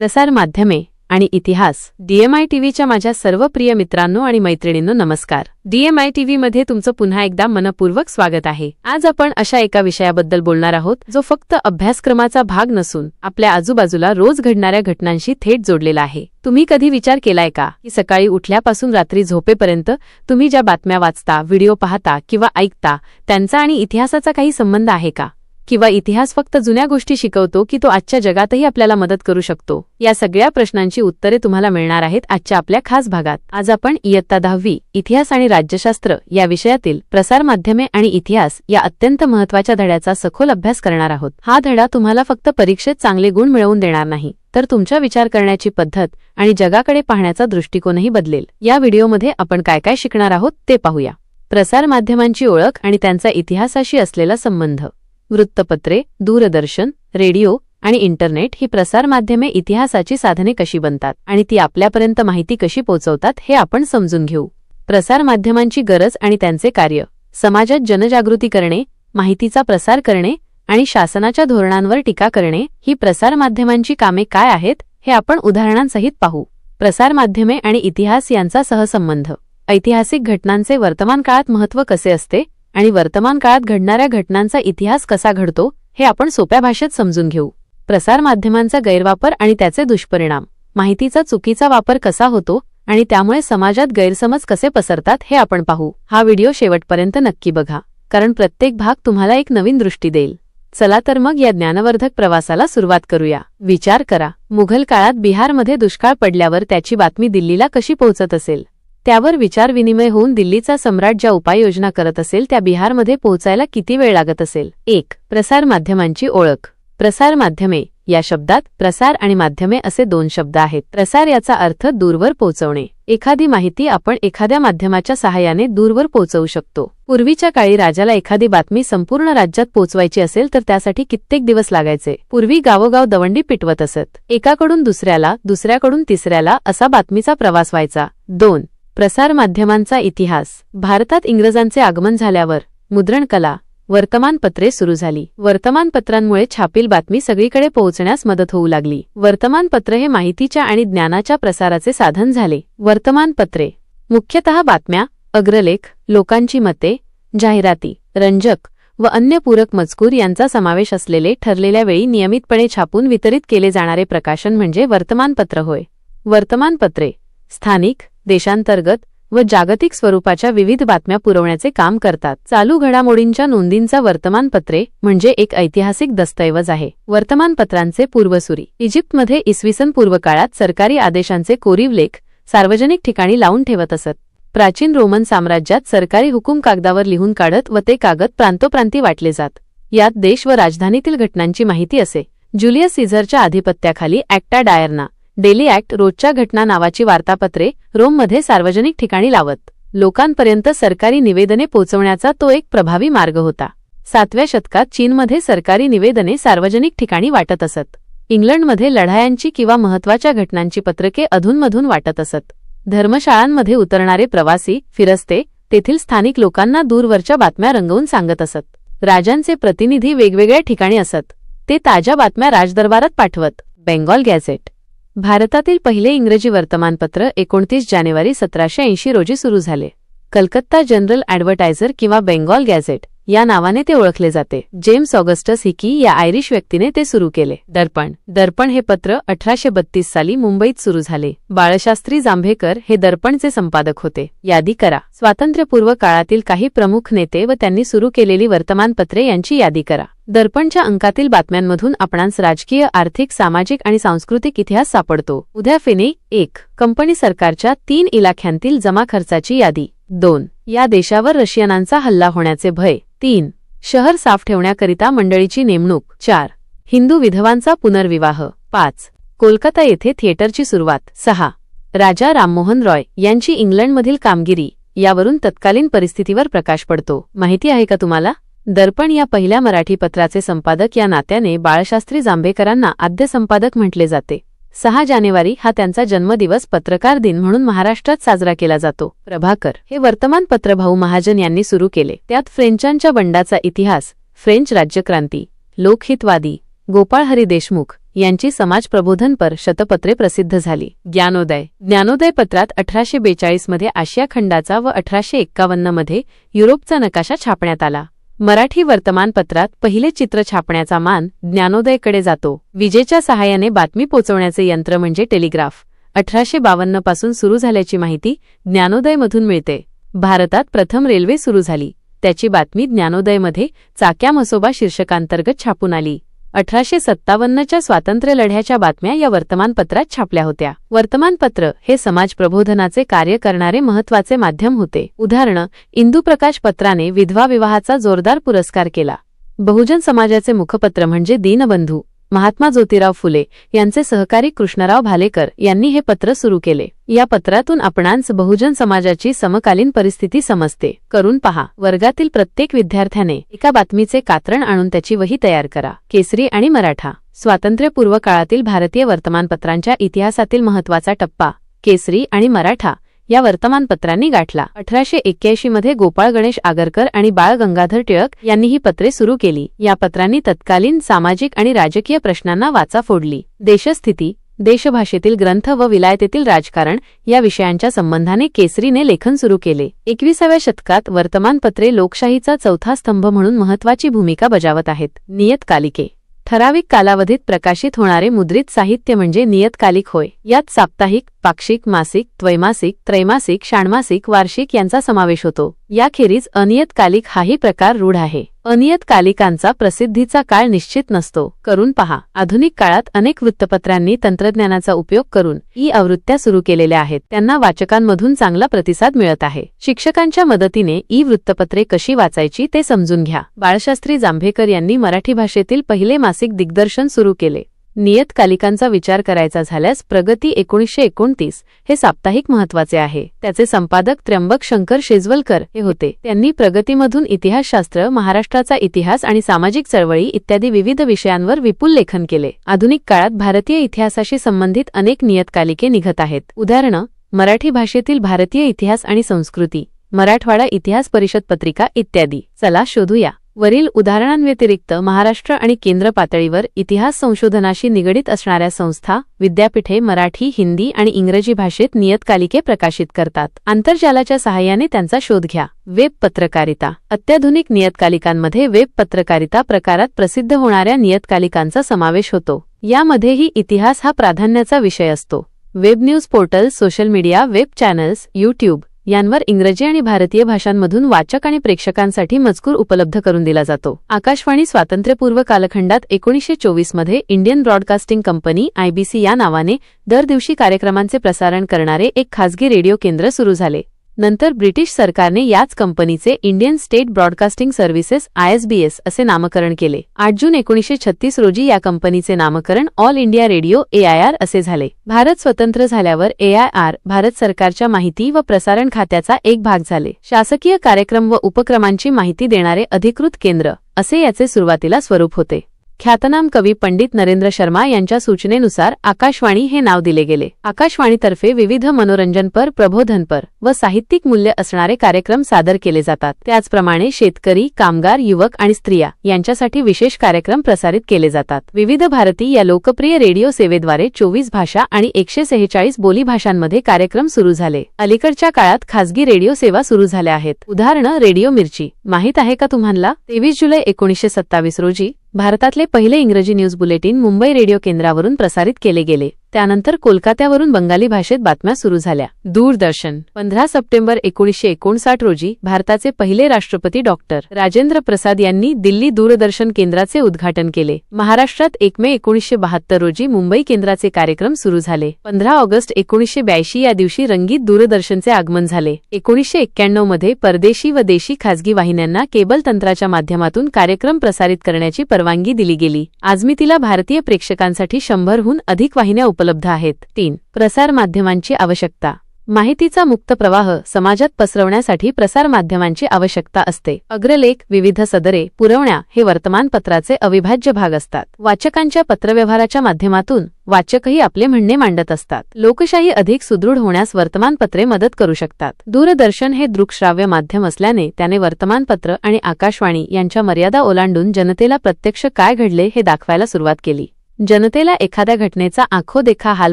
प्रसार माध्यमे आणि इतिहास डीएमआय टीव्हीच्या माझ्या सर्व प्रिय मित्रांनो आणि मैत्रिणींनो नमस्कार. डीएमआय टीव्ही मध्ये तुमचं पुन्हा एकदा मनपूर्वक स्वागत आहे. आज आपण अशा एका विषयाबद्दल बोलणार आहोत जो फक्त अभ्यासक्रमाचा भाग नसून आपल्या आजूबाजूला रोज घडणाऱ्या घटनांशी थेट जोडलेला आहे. तुम्ही कधी विचार केलाय का? की सकाळी उठल्यापासून रात्री झोपेपर्यंत तुम्ही ज्या बातम्या वाचता व्हिडिओ पाहता किंवा ऐकता त्यांचा आणि इतिहासाचा काही संबंध आहे का? किंवा इतिहास फक्त जुन्या गोष्टी शिकवतो की तो आजच्या जगातही आपल्याला मदत करू शकतो? या सगळ्या प्रश्नांची उत्तरे तुम्हाला मिळणार आहेत आजच्या आपल्या खास भागात. आज आपण इयत्ता दहावी इतिहास आणि राज्यशास्त्र या विषयातील प्रसार माध्यमे आणि इतिहास या अत्यंत महत्त्वाच्या धड्याचा सखोल अभ्यास करणार आहोत. हा धडा तुम्हाला फक्त परीक्षेत चांगले गुण मिळवून देणार नाही तर तुमच्या विचार करण्याची पद्धत आणि जगाकडे पाहण्याचा दृष्टिकोनही बदलेल. या व्हिडिओमध्ये आपण काय काय शिकणार आहोत ते पाहूया. प्रसार माध्यमांची ओळख आणि त्यांचा इतिहासाशी असलेला संबंध. वृत्तपत्रे दूरदर्शन रेडिओ आणि इंटरनेट ही प्रसारमाध्यमे इतिहासाची साधने कशी बनतात आणि ती आपल्यापर्यंत माहिती कशी पोहोचवतात हे आपण समजून घेऊ. प्रसारमाध्यमांची गरज आणि त्यांचे कार्य समाजात जनजागृती करणे माहितीचा प्रसार करणे आणि शासनाच्या धोरणांवर टीका करणे ही प्रसारमाध्यमांची कामे काय आहेत हे आपण उदाहरणांसहित पाहू. प्रसारमाध्यमे आणि इतिहास यांचा सहसंबंध. ऐतिहासिक घटनांचे वर्तमान काळात महत्त्व कसे असते? आणि वर्तमान काळात घडणाऱ्या घटनांचा इतिहास कसा घडतो हे आपण सोप्या भाषेत समजून घेऊ. प्रसारमाध्यमांचा गैरवापर आणि त्याचे दुष्परिणाम. माहितीचा चुकीचा वापर कसा होतो आणि त्यामुळे समाजात गैरसमज कसे पसरतात हे आपण पाहू. हा व्हिडिओ शेवटपर्यंत नक्की बघा कारण प्रत्येक भाग तुम्हाला एक नवीन दृष्टी देईल. चला तर मग या ज्ञानवर्धक प्रवासाला सुरुवात करूया. विचार करा मुघल काळात बिहारमध्ये दुष्काळ पडल्यावर त्याची बातमी दिल्लीला कशी पोहोचत असेल? त्यावर विचारविनिमय होऊन दिल्लीचा सम्राट ज्या उपाययोजना करत असेल त्या बिहारमध्ये पोहोचायला किती वेळ लागत असेल? एक प्रसार माध्यमांची ओळख. प्रसार माध्यमे या शब्दात प्रसार आणि माध्यमे असे दोन शब्द आहेत. प्रसार याचा अर्थ दूरवर पोहोचवणे. एखादी माहिती आपण एखाद्या माध्यमाच्या सहाय्याने दूरवर पोहोचवू शकतो. पूर्वीच्या काळी राजाला एखादी बातमी संपूर्ण राज्यात पोहोचवायची असेल तर त्यासाठी कित्येक दिवस लागायचे. पूर्वी गावोगाव दवंडी पिटवत असत. एकाकडून दुसऱ्याला दुसऱ्याकडून तिसऱ्याला असा बातमीचा प्रवास व्हायचा. दोन प्रसारमाध्यमांचा इतिहास. भारतात इंग्रजांचे आगमन झाल्यावर मुद्रणकला वर्तमानपत्रे सुरू झाली. वर्तमानपत्रांमुळे छापील बातमी सगळीकडे पोहोचण्यास मदत होऊ लागली. वर्तमानपत्र हे माहितीच्या आणि ज्ञानाच्या प्रसाराचे साधन झाले. वर्तमानपत्रे. मुख्यतः बातम्या अग्रलेख लोकांची मते जाहिराती रंजक व अन्य पूरक मजकूर यांचा समावेश असलेले ठरलेल्या वेळी नियमितपणे छापून वितरित केले जाणारे प्रकाशन म्हणजे वर्तमानपत्र होय. वर्तमानपत्रे. स्थानिक देशांतर्गत व जागतिक स्वरूपाच्या विविध बातम्या पुरवण्याचे काम करतात. चालू घडामोडींच्या नोंदींचा वर्तमानपत्रे म्हणजे एक ऐतिहासिक दस्तऐवज आहे. वर्तमानपत्रांचे पूर्वसुरी. इजिप्तमध्ये इसवीसन पूर्व काळात सरकारी आदेशांचे कोरीव लेख सार्वजनिक ठिकाणी लावून ठेवत असत. प्राचीन रोमन साम्राज्यात सरकारी हुकूम कागदावर लिहून काढत व ते कागद प्रांतोप्रांती वाटले जात. यात देश व राजधानीतील घटनांची माहिती असे. ज्युलियस सीझरच्या आधिपत्याखाली ॲक्टा डायरना डेली ऍक्ट रोजच्या घटना नावाची वार्तापत्रे रोममध्ये सार्वजनिक ठिकाणी लावत. लोकांपर्यंत सरकारी निवेदने पोचवण्याचा तो एक प्रभावी मार्ग होता. सातव्या शतकात चीनमध्ये सरकारी निवेदने सार्वजनिक ठिकाणी वाटत असत. इंग्लंडमध्ये लढायांची किंवा महत्त्वाच्या घटनांची पत्रके अधूनमधून वाटत असत. धर्मशाळांमध्ये उतरणारे प्रवासी फिरस्ते तेथील स्थानिक लोकांना दूरवरच्या बातम्या रंगवून सांगत असत. राजांचे प्रतिनिधी वेगवेगळ्या ठिकाणी असत. ते ताज्या बातम्या राजदरबारात पाठवत. बेंगॉल गॅझेट भारतातील पहिले इंग्रजी वर्तमानपत्र एकोणतीस जानेवारी सतराशे ऐंशी रोजी सुरू झाले. कलकत्ता जनरल ॲडव्हर्टायझर किंवा बेंगॉल गॅझेट. या नावाने ते ओळखले जाते. जेम्स ऑगस्टस हिकी या आयरिश व्यक्तीने ते सुरू केले. दर्पण. दर्पण हे पत्र अठराशे बत्तीस साली मुंबईत सुरू झाले. बाळशास्त्री जांभेकर हे दर्पणचे संपादक होते. यादी करा. स्वातंत्र्यपूर्व काळातील काही प्रमुख नेते व त्यांनी सुरू केलेली वर्तमानपत्रे यांची यादी करा. दर्पणच्या अंकातील बातम्यांमधून आपणास राजकीय आर्थिक सामाजिक आणि सांस्कृतिक इतिहास सापडतो. उद्या फेने एक. कंपनी सरकारच्या तीन इलाख्यांतील जमा खर्चाची यादी. दोन. या देशावर रशियनांचा हल्ला होण्याचे भय. तीन. शहर साफ ठेवण्याकरिता मंडळीची नेमणूक. चार. हिंदू विधवांचा पुनर्विवाह. पाच. कोलकाता येथे थिएटरची सुरुवात. सहा. राजा राममोहन रॉय यांची इंग्लंडमधील कामगिरी यावरून तत्कालीन परिस्थितीवर प्रकाश पडतो. माहिती आहे का तुम्हाला? दर्पण या पहिल्या मराठी पत्राचे संपादक या नात्याने बाळशास्त्री जांभेकरांना आद्य संपादक म्हटले जाते. सहा जानेवारी हा त्यांचा जन्मदिवस पत्रकार दिन म्हणून महाराष्ट्रात साजरा केला जातो. प्रभाकर हे वर्तमानपत्र भाऊ महाजन यांनी सुरू केले. त्यात फ्रेंचांच्या बंडाचा इतिहास फ्रेंच राज्यक्रांती लोकहितवादी गोपाळहरी देशमुख यांची समाज प्रबोधनपर शतपत्रे प्रसिद्ध झाली. ज्ञानोदय ज्ञानोदय पत्रात अठराशे बेचाळीसमध्ये आशिया खंडाचा व अठराशे एक्कावन्नमध्ये युरोपचा नकाशा छापण्यात आला. मराठी वर्तमानपत्रात पहिले चित्र छापण्याचा मान ज्ञानोदयकडे जातो. विजेच्या सहाय्याने बातमी पोचवण्याचे यंत्र म्हणजे टेलिग्राफ. अठराशे बावन्नपासून सुरू झाल्याची माहिती ज्ञानोदयमधून मिळते. भारतात प्रथम रेल्वे सुरू झाली. त्याची बातमी ज्ञानोदयमध्ये चाक्या मसोबा शीर्षकांतर्गत छापून आली. अठराशे सत्तावन्नच्या स्वातंत्र्य लढ्याच्या बातम्या या वर्तमानपत्रात छापल्या होत्या. वर्तमानपत्र हे समाज प्रबोधनाचे कार्य करणारे महत्त्वाचे माध्यम होते. उदाहरण इंदुप्रकाश पत्राने विधवा विवाहाचा जोरदार पुरस्कार केला. बहुजन समाजाचे मुखपत्र म्हणजे दीनबंधू. महात्मा ज्योतिराव फुले यांचे सहकारी कृष्णराव भालेकर यांनी हे पत्र सुरू केले. या पत्रातून आपणांस बहुजन समाजाची समकालीन परिस्थिती समजते. करून पहा. वर्गातील प्रत्येक विद्यार्थ्याने एका बातमीचे कात्रण आणून त्याची वही तयार करा. केसरी आणि मराठा. स्वातंत्र्यपूर्व काळातील भारतीय वर्तमानपत्रांच्या इतिहासातील महत्त्वाचा टप्पा. केसरी आणि मराठा. या वर्तमानपत्रांनी गाठला. अठराशे एक्क्याऐंशी मध्ये गोपाळ गणेश आगरकर आणि बाळ गंगाधर टिळक यांनी ही पत्रे सुरू केली. या पत्रांनी तत्कालीन सामाजिक आणि राजकीय प्रश्नांना वाचा फोडली. देशस्थिती देशभाषेतील ग्रंथ व विलायतेतील राजकारण या विषयांच्या संबंधाने केसरीने लेखन सुरू केले. एकविसाव्या शतकात वर्तमानपत्रे लोकशाहीचा चौथा स्तंभ म्हणून महत्वाची भूमिका बजावत आहेत. नियतकालिके. ठराविक कालावधीत प्रकाशित होणारे मुद्रित साहित्य म्हणजे नियतकालिक होय. यात साप्ताहिक पाक्षिक मासिक त्वैमासिक त्रैमासिक षाण्मासिक वार्षिक यांचा समावेश होतो. याखेरीज अनियतकालिक हाही प्रकार रूढ आहे. अनियतकालिकांचा प्रसिद्धीचा काळ निश्चित नसतो. करून पहा. आधुनिक काळात अनेक वृत्तपत्रांनी तंत्रज्ञानाचा उपयोग करून ई आवृत्त्या सुरू केलेल्या आहेत. त्यांना वाचकांमधून चांगला प्रतिसाद मिळत आहे. शिक्षकांच्या मदतीने ई वृत्तपत्रे कशी वाचायची ते समजून घ्या. बाळशास्त्री जांभेकर यांनी मराठी भाषेतील पहिले मासिक दिग्दर्शन सुरू केले. नियतकालिकांचा विचार करायचा झाल्यास प्रगती एकोणीसशे एकोणतीस हे साप्ताहिक महत्त्वाचे आहे. त्याचे संपादक त्र्यंबक शंकर शेजवलकर हे होते. त्यांनी प्रगतीमधून इतिहासशास्त्र महाराष्ट्राचा इतिहास आणि सामाजिक चळवळी इत्यादी विविध विषयांवर विपुल लेखन केले. आधुनिक काळात भारतीय इतिहासाशी संबंधित अनेक नियतकालिके निघत आहेत. उदाहरण मराठी भाषेतील भारतीय इतिहास आणि संस्कृती मराठवाडा इतिहास परिषद पत्रिका इत्यादी. चला शोधूया. वरील उदाहरणांव्यतिरिक्त महाराष्ट्र आणि केंद्र पातळीवर इतिहास संशोधनाशी निगडीत असणाऱ्या संस्था विद्यापीठे मराठी हिंदी आणि इंग्रजी भाषेत नियतकालिके प्रकाशित करतात. आंतरजालाच्या सहाय्याने त्यांचा शोध घ्या. वेब पत्रकारिता. अत्याधुनिक नियतकालिकांमध्ये वेब पत्रकारिता प्रकारात प्रसिद्ध होणाऱ्या नियतकालिकांचा समावेश होतो. यामध्येही इतिहास हा प्राधान्याचा विषय असतो. Web news portal social media web channels YouTube यांवर इंग्रजी आणि भारतीय भाषांमधून वाचक आणि प्रेक्षकांसाठी मजकूर उपलब्ध करून दिला जातो. आकाशवाणी स्वातंत्र्यपूर्व कालखंडात एकोणीसशे चोवीसमध्ये इंडियन ब्रॉडकास्टिंग कंपनी आयबीसी या नावाने दर दिवशी कार्यक्रमांचे प्रसारण करणारे एक खासगी रेडिओ केंद्र सुरू झाले. नंतर ब्रिटिश सरकारने याच कंपनीचे Indian state broadcasting services ISBS असे नामकरण केले. आठ जून एकोणीसशे छत्तीस रोजी या कंपनीचे नामकरण ऑल इंडिया रेडिओ एआयआर असे झाले. भारत स्वतंत्र झाल्यावर एआयआर भारत सरकारच्या माहिती व प्रसारण खात्याचा एक भाग झाले. शासकीय कार्यक्रम व उपक्रमांची माहिती देणारे अधिकृत केंद्र असे याचे सुरुवातीला स्वरूप होते. ख्यातनाम कवी पंडित नरेंद्र शर्मा यांच्या सूचनेनुसार आकाशवाणी हे नाव दिले गेले. आकाशवाणीतर्फे विविध मनोरंजनपर प्रबोधनपर व साहित्यिक मूल्य असणारे कार्यक्रम सादर केले जातात. त्याचप्रमाणे शेतकरी कामगार युवक आणि स्त्रिया यांच्यासाठी विशेष कार्यक्रम प्रसारित केले जातात. विविध भारती या लोकप्रिय रेडिओ सेवेद्वारे चोवीस भाषा आणि एकशे सेहेचाळीस बोली भाषांमध्ये कार्यक्रम सुरू झाले. अलीकडच्या काळात खासगी रेडिओ सेवा सुरू झाल्या आहेत. उदाहरण रेडिओ मिरची. माहीत आहे का तुम्हाला? तेवीस जुलै एकोणीसशे सत्तावीस रोजी भारतातले पहिले इंग्रजी न्यूज बुलेटिन मुंबई रेडिओ केंद्रावरून प्रसारित केले गेले. त्यानंतर कोलकात्यावरून बंगाली भाषेत बातम्या सुरू झाल्या. दूरदर्शन. पंधरा सप्टेंबर एकोणीसशे एकोणसाठ रोजी भारताचे पहिले राष्ट्रपती डॉक्टर राजेंद्र प्रसाद यांनी दिल्ली दूरदर्शन केंद्राचे उद्घाटन केले. महाराष्ट्रात एक मे एकोणीसशे बहात्तर रोजी मुंबई केंद्राचे कार्यक्रम सुरू झाले. पंधरा ऑगस्ट एकोणीसशे ब्याऐंशी या दिवशी रंगीत दूरदर्शनचे आगमन झाले. एकोणीसशे एक्क्याण्णवमध्ये परदेशी व देशी खासगी वाहिन्यांना केबल तंत्राच्या माध्यमातून कार्यक्रम प्रसारित करण्याची परवानगी दिली गेली. आजमितीला भारतीय प्रेक्षकांसाठी शंभरहून अधिक वाहिन्या उपलब्ध उपलब्ध आहेत. तीन प्रसार माध्यमांची आवश्यकता. माहितीचा मुक्त प्रवाह समाजात पसरवण्यासाठी प्रसारमाध्यमांची आवश्यकता असते. अग्रलेख विविध सदरे पुरवण्या हे वर्तमानपत्राचे अविभाज्य भाग असतात. वाचकांच्या पत्रव्यवहाराच्या माध्यमातून वाचकही आपले म्हणणे मांडत असतात. लोकशाही अधिक सुदृढ होण्यास वर्तमानपत्रे मदत करू शकतात. दूरदर्शन हे दृकश्राव्य माध्यम असल्याने त्याने वर्तमानपत्र आणि आकाशवाणी यांच्या मर्यादा ओलांडून जनतेला प्रत्यक्ष काय घडले हे दाखवायला सुरुवात केली. जनतेला एखाद्या घटनेचा आखोदेखा हाल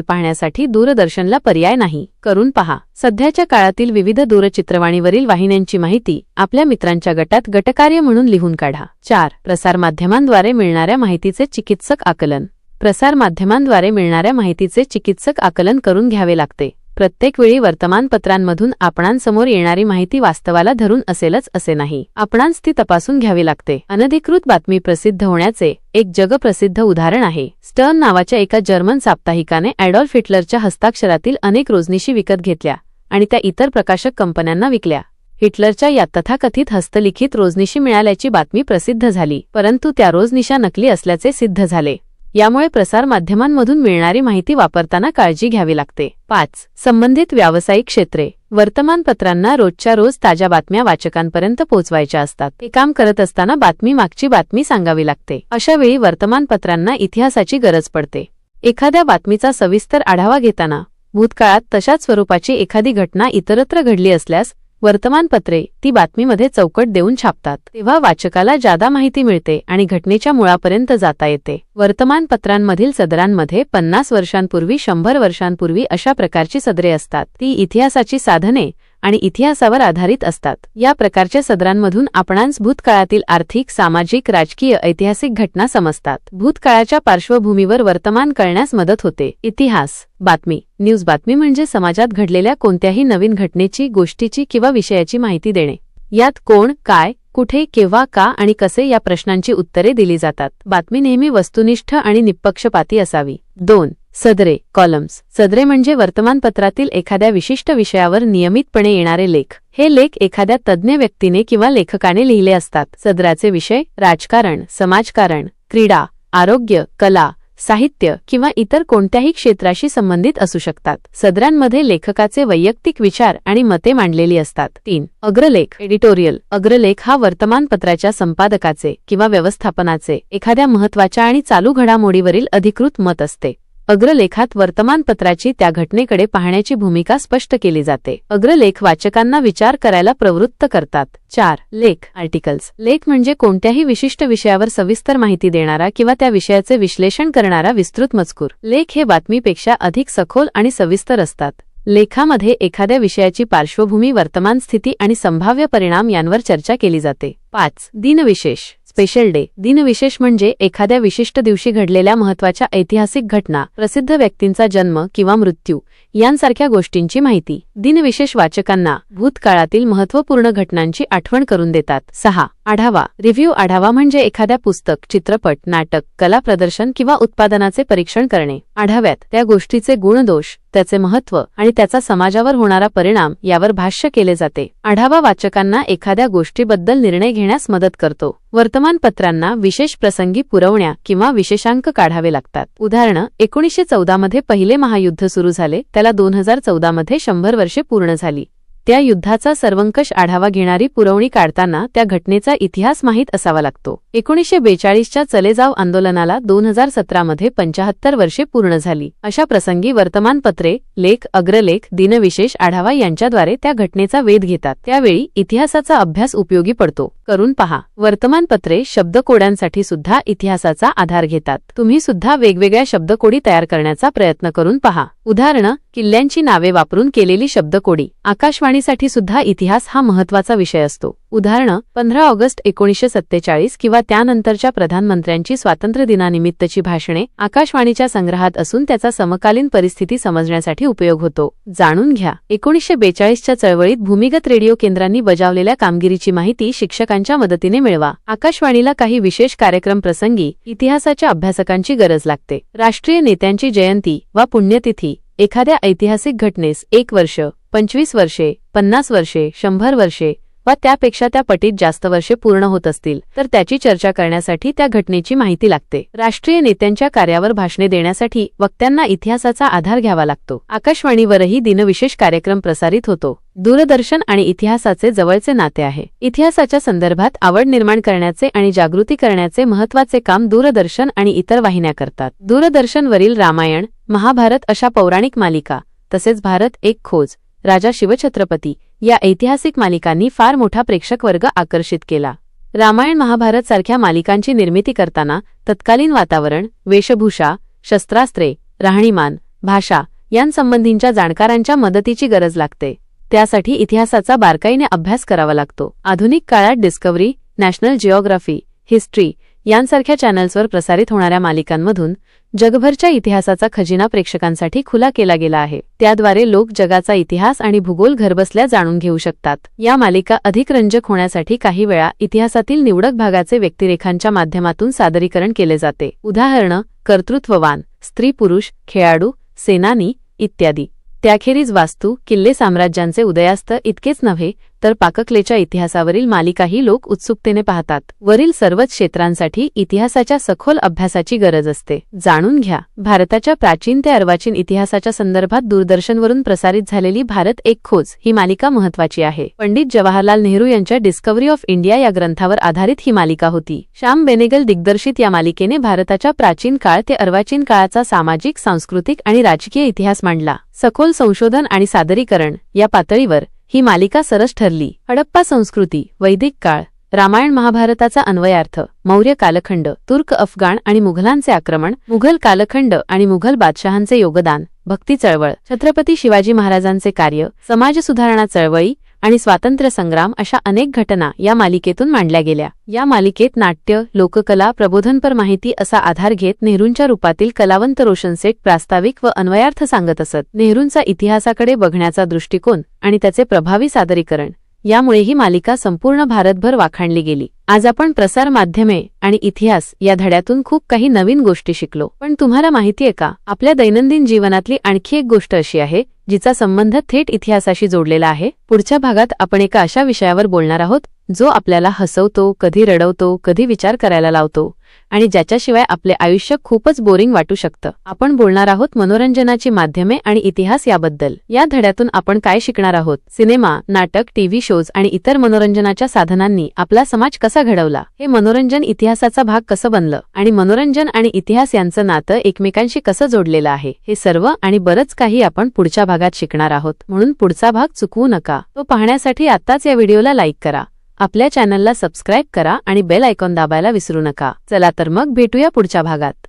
पाहण्यासाठी दूरदर्शनला पर्याय नाही. करून पहा. सध्याच्या काळातील विविध दूरचित्रवाणीवरील वाहिन्यांची माहिती आपल्या मित्रांच्या गटात गटकार्य म्हणून लिहून काढा. चार. प्रसारमाध्यमांद्वारे मिळणाऱ्या माहितीचे चिकित्सक आकलन. प्रसारमाध्यमांद्वारे मिळणाऱ्या माहितीचे चिकित्सक आकलन करून घ्यावे लागते. प्रत्येक वेळी वर्तमानपत्रांमधून आपणांसमोर येणारी माहिती वास्तवाला धरून असेलच असे नाही. आपणांस ती तपासून घ्यावी लागते. अनधिकृत बातमी प्रसिद्ध होण्याचे एक जगप्रसिद्ध उदाहरण आहे. स्टर्न नावाच्या एका जर्मन साप्ताहिकाने ॲडॉल्फ हिटलरच्या हस्ताक्षरातील अनेक रोजनिशी विकत घेतल्या आणि त्या इतर प्रकाशक कंपन्यांना विकल्या. हिटलरच्या या तथाकथित हस्तलिखित रोजनिशी मिळाल्याची बातमी प्रसिद्ध झाली परंतु त्या रोजनिशा नकली असल्याचे सिद्ध झाले. यामुळे प्रसारमाध्यमांमधून मिळणारी माहिती वापरताना काळजी घ्यावी लागते. पाच. संबंधित व्यावसायिक क्षेत्रे. वर्तमानपत्रांना रोजच्या रोज ताज्या बातम्या वाचकांपर्यंत पोहोचवायच्या असतात. हे काम करत असताना बातमी मागची बातमी सांगावी लागते. अशा वेळी वर्तमानपत्रांना इतिहासाची गरज पडते. एखाद्या बातमीचा सविस्तर आढावा घेताना भूतकाळात तशाच स्वरूपाची एखादी घटना इतरत्र घडली असल्यास वर्तमानपत्रे ती बातमीमध्ये चौकट देऊन छापतात. तेव्हा वाचकाला जादा माहिती मिळते आणि घटनेच्या मुळापर्यंत जाता येते. वर्तमानपत्रांमधील सदरांमध्ये पन्नास वर्षांपूर्वी शंभर वर्षांपूर्वी अशा प्रकारची सदरे असतात. ती इतिहासाची साधने आणि इतिहासावर आधारित असतात. या प्रकारच्या सदरांमधून आपणांस भूतकाळातील आर्थिक सामाजिक राजकीय ऐतिहासिक घटना समजतात. भूतकाळाच्या पार्श्वभूमीवर वर्तमान कळण्यास मदत होते. इतिहास. बातमी. न्यूज बातमी म्हणजे समाजात घडलेल्या कोणत्याही नवीन घटनेची गोष्टीची किंवा विषयाची माहिती देणे. यात कोण काय कुठे केव्हा का आणि कसे या प्रश्नांची उत्तरे दिली जातात. बातमी नेहमी वस्तुनिष्ठ आणि निपक्षपाती असावी. दोन. सदरे कॉलम्स सदरे म्हणजे वर्तमानपत्रातील एखाद्या विशिष्ट विषयावर नियमितपणे येणारे लेख. हे लेख एखाद्या तज्ज्ञ व्यक्तीने किंवा लेखकाने लिहिले असतात. सदराचे विषय राजकारण समाजकारण क्रीडा आरोग्य कला साहित्य किंवा इतर कोणत्याही क्षेत्राशी संबंधित असू शकतात. सदरांमध्ये लेखकाचे वैयक्तिक विचार आणि मते मांडलेली असतात. तीन अग्रलेख. एडिटोरियल. अग्रलेख हा वर्तमानपत्राच्या संपादकाचे किंवा व्यवस्थापनाचे एखाद्या महत्त्वाच्या आणि चालू घडामोडीवरील अधिकृत मत असते. अग्रलेखात वर्तमानपत्राची त्या घटनेकडे पाहण्याची भूमिका स्पष्ट केली जाते. अग्रलेख वाचकांना विचार करायला प्रवृत्त करतात. चार. लेख. आर्टिकल्स. लेख म्हणजे कोणत्याही विशिष्ट विषयावर सविस्तर माहिती देणारा किंवा त्या विषयाचे विश्लेषण करणारा विस्तृत मजकूर. लेख हे बातमीपेक्षा अधिक सखोल आणि सविस्तर असतात. लेखामध्ये एखाद्या विषयाची पार्श्वभूमी वर्तमान स्थिती आणि संभाव्य परिणाम यांवर चर्चा केली जाते. पाच. दिनविशेष. Special day. दिनविशेष म्हणजे एखाद्या विशिष्ट दिवशी घडलेल्या महत्त्वाच्या ऐतिहासिक घटना प्रसिद्ध व्यक्तींचा जन्म किंवा मृत्यू यांसारख्या गोष्टींची माहिती. दिनविशेष वाचकांना भूतकाळातील महत्त्वपूर्ण घटनांची आठवण करून देतात. सहा. आढावा. रिव्ह्यू आढावा म्हणजे एखाद्या पुस्तक चित्रपट नाटक कला प्रदर्शन किंवा उत्पादनाचे परीक्षण करणे. आढाव्यात त्या गोष्टीचे गुणदोष त्याचे महत्त्व आणि त्याचा समाजावर होणारा परिणाम यावर भाष्य केले जाते. आढावा वाचकांना एखाद्या गोष्टीबद्दल निर्णय घेण्यास मदत करतो. वर्तमानपत्रांना विशेष प्रसंगी पुरवण्या किंवा विशेषांक काढावे लागतात. उदाहरण एकोणीसशे चौदामध्ये पहिले महायुद्ध सुरू झाले त्याला दोन हजार चौदामध्ये शंभर वर्षे पूर्ण झाली. त्या युद्धाचा सर्वंकष आढावा घेणारी पुरवणी काढताना त्या घटनेचा इतिहास माहीत असावा लागतो. एकोणीसशे बेचाळीसच्या चलेजाव आंदोलनाला दोन हजार सतरामध्ये पंचाहत्तर वर्षे पूर्ण झाली. अशा प्रसंगी वर्तमानपत्रे लेख अग्रलेख दिनविशेष आढावा यांच्याद्वारे त्या घटनेचा वेध घेतात. त्यावेळी इतिहासाचा अभ्यास उपयोगी पडतो. करून पहा. वर्तमानपत्रे शब्दकोड्यांसाठी सुद्धा इतिहासाचा आधार घेतात. तुम्ही सुद्धा वेगवेगळ्या शब्दकोडी तयार करण्याचा प्रयत्न करून पहा. उदाहरण किल्ल्यांची नावे वापरून केलेली शब्दकोडी. आकाशवाणी आकाशवाणीसाठी सुद्धा इतिहास हा महत्त्वाचा विषय असतो. उदाहरण पंधरा ऑगस्ट एकोणीसशे सत्तेचाळीस किंवा त्यानंतरच्या प्रधानमंत्र्यांची स्वातंत्र्य दिनानिमित्तची भाषणे आकाशवाणीच्या संग्रहात असून त्याचा समकालीन परिस्थिती समजण्यासाठी उपयोग होतो. जाणून घ्या. एकोणीसशे बेचाळीसच्या चळवळीत भूमिगत रेडिओ केंद्रांनी बजावलेल्या कामगिरीची माहिती शिक्षकांच्या मदतीने मिळवा. आकाशवाणीला काही विशेष कार्यक्रम प्रसंगी इतिहासाच्या अभ्यासकांची गरज लागते. राष्ट्रीय नेत्यांची जयंती वा पुण्यतिथी एखाद्या ऐतिहासिक घटनेस एक वर्ष पंचवीस वर्षे पन्नास वर्षे शंभर वर्षे वा त्यापेक्षा त्या पटीत जास्त वर्षे पूर्ण होत असतील तर त्याची चर्चा करण्यासाठी त्या घटनेची माहिती लागते. राष्ट्रीय नेत्यांच्या कार्यावर भाषणे देण्यासाठी वक्त्यांना इतिहासाचा आधार घ्यावा लागतो. आकाशवाणीवरही दिनविशेष कार्यक्रम प्रसारित होतो. दूरदर्शन आणि इतिहासाचे जवळचे नाते आहे. इतिहासाच्या संदर्भात आवड निर्माण करण्याचे आणि जागृती करण्याचे महत्त्वाचे काम दूरदर्शन आणि इतर वाहिन्या करतात. दूरदर्शनवरील रामायण महाभारत अशा पौराणिक मालिका तसेच भारत एक खोज राजा शिवछत्रपती या ऐतिहासिक मालिकांनी फार मोठा प्रेक्षक वर्ग आकर्षित केला. रामायण महाभारत सारख्या मालिकांची निर्मिती करताना तत्कालीन वातावरण वेशभूषा शस्त्रास्त्रे राहणीमान भाषा यांसंबंधींच्या जाणकारांच्या मदतीची गरज लागते. त्यासाठी इतिहासाचा बारकाईने अभ्यास करावा लागतो. आधुनिक काळात डिस्कव्हरी नॅशनल जिओग्राफी हिस्ट्री यांसारख्या चॅनल्सवर प्रसारित होणाऱ्या मालिकांमधून जगभरच्या इतिहासाचा खजिना प्रेक्षकांसाठी खुला केला गेला आहे. त्याद्वारे लोक जगाचा इतिहास आणि भूगोल घरबसल्या जाणून घेऊ शकतात. या मालिका अधिक रंजक होण्यासाठी काही वेळा इतिहासातील निवडक भागाचे व्यक्तिरेखांच्या माध्यमातून सादरीकरण केले जाते. उदाहरण कर्तृत्ववान स्त्री पुरुष खेळाडू सेनानी इत्यादी. त्याखेरीज वास्तू किल्ले साम्राज्यांचे उदयास्त इतकेच नव्हे तर पाककलेच्या इतिहासावरील मालिकाही लोक उत्सुकतेने पाहतात. वरील सर्वच क्षेत्रांसाठी इतिहासाच्या सखोल अभ्यासाची गरज असते. जाणून घ्या. भारताच्या प्राचीन ते अर्वाचीन इतिहासाच्या संदर्भात दूरदर्शनवरून प्रसारित झालेली भारत एक खोज ही मालिका महत्वाची आहे. पंडित जवाहरलाल नेहरू यांच्या डिस्कव्हरी ऑफ इंडिया या ग्रंथावर आधारित ही मालिका होती. श्याम बेनेगल दिग्दर्शित या मालिकेने भारताच्या प्राचीन काळ ते अर्वाचीन काळाचा सामाजिक सांस्कृतिक आणि राजकीय इतिहास मांडला. सखोल संशोधन आणि सादरीकरण या पातळीवर ही मालिका सरस ठरली. हडप्पा संस्कृती वैदिक काळ रामायण महाभारताचा अन्वयार्थ मौर्य कालखंड तुर्क अफगाण आणि मुघलांचे आक्रमण मुघल कालखंड आणि मुघल बादशहांचे योगदान भक्ती चळवळ छत्रपती शिवाजी महाराजांचे कार्य समाज सुधारणा चळवळी आणि स्वातंत्र्य संग्राम अशा अनेक घटना या मालिकेतून मांडल्या गेल्या. या मालिकेत नाट्य लोककला प्रबोधनपर माहिती असा आधार घेत नेहरूंच्या रूपातील कलावंत रोशनसेठ प्रास्ताविक व अन्वयार्थ सांगत असत. नेहरूंचा इतिहासाकडे बघण्याचा दृष्टिकोन आणि त्याचे प्रभावी सादरीकरण यामुळे ही मालिका संपूर्ण भारतभर वाखाणली गेली. आज आपण प्रसार माध्यमे आणि इतिहास या धड्यातून खूप काही नवीन गोष्टी शिकलो. पण तुम्हाला माहितीये का? आपल्या दैनंदिन जीवनातली आणखी एक गोष्ट अशी आहे जिचा संबंध थेट इतिहासाशी जोडलेला आहे. पुढच्या भागात आपण एका अशा विषयावर बोलणार आहोत. जो आपल्याला हसवतो कधी रडवतो कधी विचार करायला लावतो आणि ज्याच्याशिवाय आपले आयुष्य खूपच बोरिंग वाटू शकतं. आपण बोलणार आहोत मनोरंजनाची माध्यमे आणि इतिहास याबद्दल. या धड्यातून आपण काय शिकणार आहोत? सिनेमा नाटक टीव्ही शोज आणि इतर मनोरंजनाच्या साधनांनी आपला समाज कसा घडवला? हे मनोरंजन इतिहासाचा भाग कसं बनलं? आणि मनोरंजन आणि इतिहास यांचं नातं एकमेकांशी कसं जोडलेलं आहे? हे सर्व आणि बरंच काही आपण पुढच्या भागात शिकणार आहोत. म्हणून पुढचा भाग चुकवू नका. तो पाहण्यासाठी आत्ताच या व्हिडिओला लाईक करा. आपल्या चॅनलला सबस्क्राईब करा आणि बेल आयकॉन दाबायला विसरू नका. चला तर मग भेटूया पुढच्या भागात.